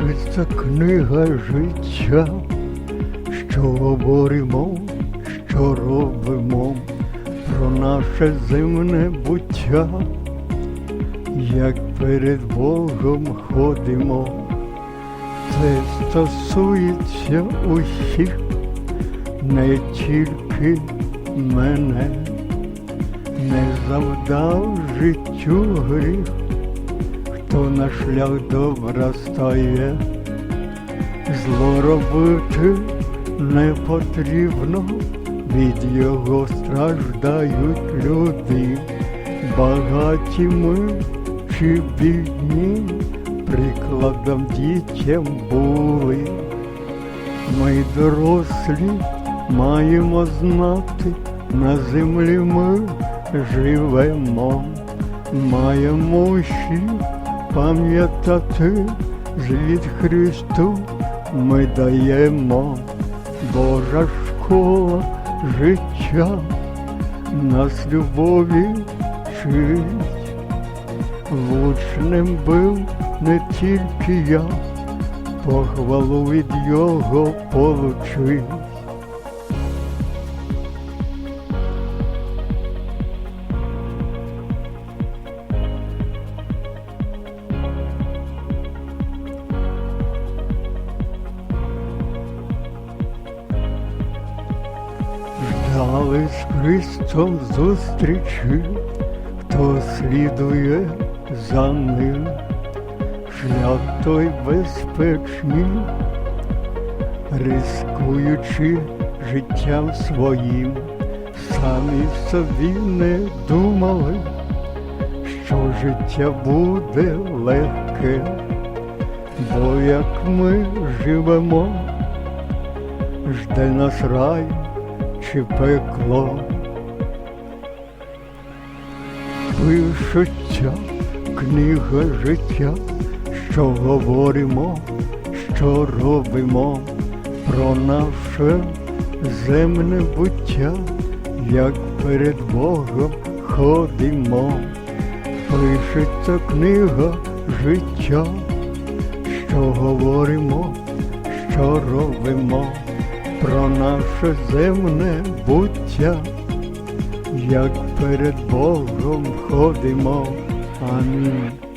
Пишеться книга життя, що говоримо, що робимо про наше земне буття, як перед Богом ходимо, це стосується усіх, не тільки мене, не завдав життю гріх, хто на шлях добра стає, зло робити не потрібно, від його страждають люди, багаті ми чи бідні, прикладом дітям були. Ми дорослі маємо знати, на землі ми живемо, маємо ще пам'ятати, звід Христу ми даємо, Божа школа життя, нас любові вчить. Лучним був не тільки я, похвалу від його получив. Ждали з Христом зустрічі, хто слідує за ним, шлях той безпечний, рискуючи життям своїм, самі собі не думали, що життя буде легке, бо як ми живемо, жде нас рай чи пекло. Пишеться книга життя, що говоримо, що робимо про наше земне буття, як перед Богом ходимо. Пишеться книга життя, що говоримо, що робимо про наше земне буття, як перед Богом ходимо. Амінь.